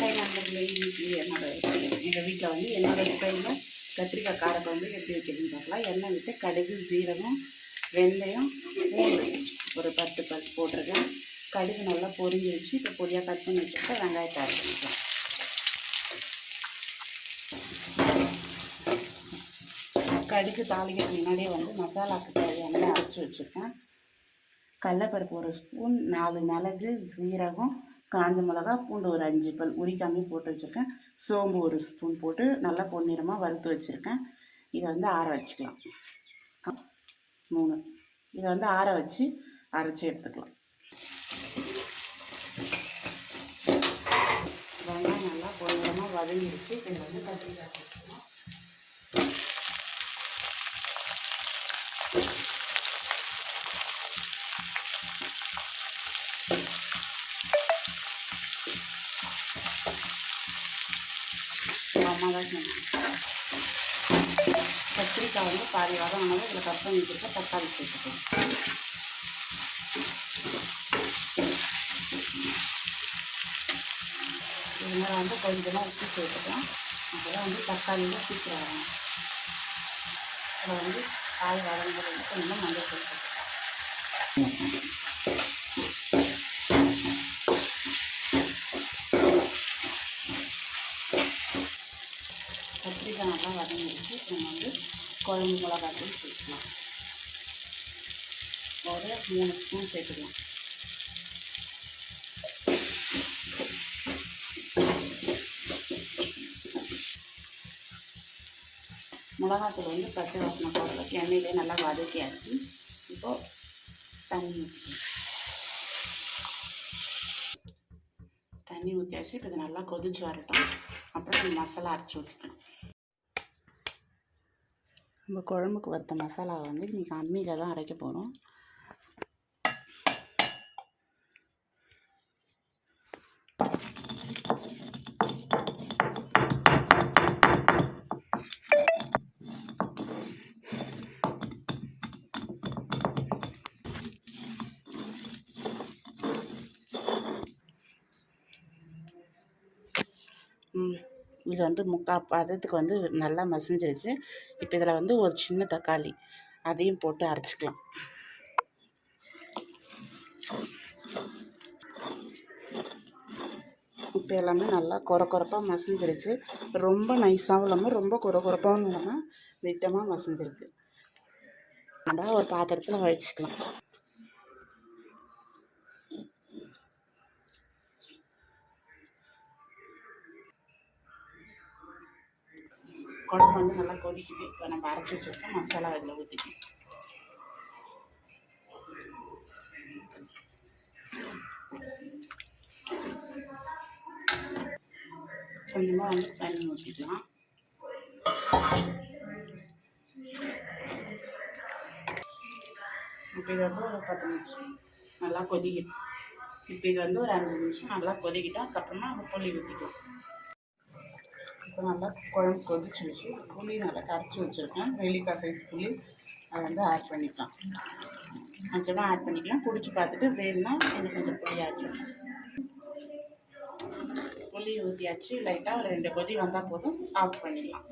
High நண்பர்களே இன்னைக்கு எங்கள் வீட்டில் வந்து என்னோடய ஸ்டைலில் கத்திரிக்காய் காரக்குழம்பு எப்படி வைக்கிறதுன்னு பார்க்கலாம். எண்ணெய் விட்டு கடுகு சீரகம் வெந்தயம் பூண்டு ஒரு பத்து பத்து போட்டிருக்கேன். கடுகு நல்லா பொரிஞ்சிருச்சு இப்போ பொடியாக கட் பண்ணி வச்சுட்டு வெங்காயத்தை அரைச்சிக்கலாம் கடுகு தாளிக்க முன்னாடியே வந்து மசாலாக்கு தேவையான அரைச்சி வச்சுருக்கேன். கடலப்பருப்பு ஒரு ஸ்பூன் நாலு மிளகு சீரகம் காஞ்ச மிளகா பூண்டு ஒரு அஞ்சு பல் உரிக்காமி போட்டு வச்சுருக்கேன். சோம்பு ஒரு ஸ்பூன் போட்டு நல்லா பொன்னிறமாக வறுத்து வச்சுருக்கேன். இதை வந்து ஆற வச்சுக்கலாம். மூணு. இதை வந்து ஆற வச்சு அரைச்சி எடுத்துக்கலாம். வெங்காயம் நல்லா பொன்னிறமாக வதங்கிடுச்சு. இதை வந்து கத்திரிக்காய் எங்கள் அம்மா தான் சொன்னாங்க. கத்திரிக்காய் வந்து பாதி வதங்கினது இதில் கட் பண்ணி வச்சுருக்க தக்காளி சேர்த்துக்கலாம் இது மேலே வந்து கொஞ்சமாக உப்பு சேர்த்துக்கலாம். அப்போ வந்து தக்காளியில் சீக்கிரம் வரும் இதில் வந்து காய் வதங்குறது வந்து கொஞ்சமாக மஞ்சள் சேர்த்துக்கலாம் கத்திரிக்காய் நல்லா வதங்கிடுச்சு நம்ம வந்து குழம்பு மிளகாத்தூள் சேர்க்கலாம் ஒரு மூணு ஸ்பூன் சேர்த்துக்கலாம். மிளகாத்தூள் வந்து பச்சை வாசனை போடுறதுக்கு எண்ணெயிலே நல்லா வதக்கியாச்சு. இப்போது தண்ணி ஊற்றிக்கணும் தண்ணி ஊற்றியாச்சு இப்போ இது நல்லா கொதிச்சு வரட்டும். அப்புறம் மசாலா அரைச்சி ஊற்றிக்கணும் நம்ம குழம்புக்கு வறுத்த மசாலாவை வந்து இன்றைக்கி அம்மியில் தான் அரைக்க போகிறோம் இது வந்து முக்கால் பதத்துக்கு வந்து நல்லா மசிஞ்சிருச்சு. இப்போ இதில் வந்து ஒரு சின்ன தக்காளி. அதையும் போட்டு அரைச்சிக்கலாம். இப்போ எல்லாமே நல்லா கொர கொரப்பாக மசிஞ்சிருச்சு. ரொம்ப நைஸாகவும் இல்லாமல் ரொம்ப கொர கொரப்பாகவும் இல்லாமல் திட்டமாக மசிஞ்சிருக்கு. நம்ம ஒரு பாத்திரத்தில் வழிச்சிக்கலாம் குழம்பு வந்து நல்லா கொதிக்குது. இப்போ நம்ம அரைச்சி வச்சுருக்கோம் மசாலா இதில் ஊற்றிக்கணும் கொஞ்சமாக வந்து தண்ணி ஊற்றிக்கலாம் இப்போ இது வந்து ஒரு பத்து நிமிஷம். நல்லா கொதிக்கிட்டு இப்போ இது வந்து ஒரு அஞ்சு நிமிஷம் நல்லா கொதிக்கிட்டோம் அதுக்கப்புறமா நம்ம புளி ஊற்றிக்கலாம் இப்போ நல்லா குழம்பு கொதிச்சிருச்சு புளி நல்லா கரைச்சி வச்சுருக்கேன். நெல்லிக்காய் சைஸ் புளி அதை வந்து ஆட் பண்ணிக்கலாம். கொஞ்சமாக ஆட் பண்ணிக்கலாம். குடிச்சு பார்த்துட்டு வேணும்னா கொஞ்சம் கொஞ்சம் புளி ஆட் புளி ஊற்றியாச்சு லைட்டாக ஒரு ரெண்டு கொதி வந்தால் போதும். ஆஃப் பண்ணிடலாம்.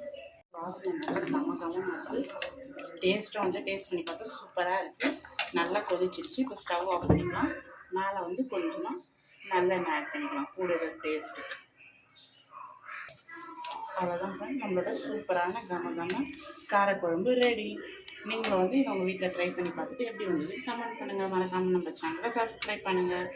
வாசனை நல்லா இருக்குது டேஸ்ட்டும் வந்து டேஸ்ட் பண்ணி பார்த்தா சூப்பராக இருக்குது நல்லா கொதிச்சிருச்சு. இப்போ ஸ்டவ் ஆஃப் பண்ணிக்கலாம். மேலே வந்து கொஞ்சமாக நல்லெண்ணெய் ஆட் பண்ணிக்கலாம். கூடுதல் டேஸ்ட்டு அவ்வளோதான் ஃப்ரெண்ட் நம்மளோட சூப்பரான கம கம காரக்குழம்பு ரெடி நீங்களும் வந்து இதை உங்கள் வீட்டில் ட்ரை பண்ணி பார்த்துட்டு எப்படி வந்தது கமெண்ட் பண்ணுங்கள் மறக்காமல் நம்ம சேனலை சப்ஸ்கிரைப் பண்ணுங்கள்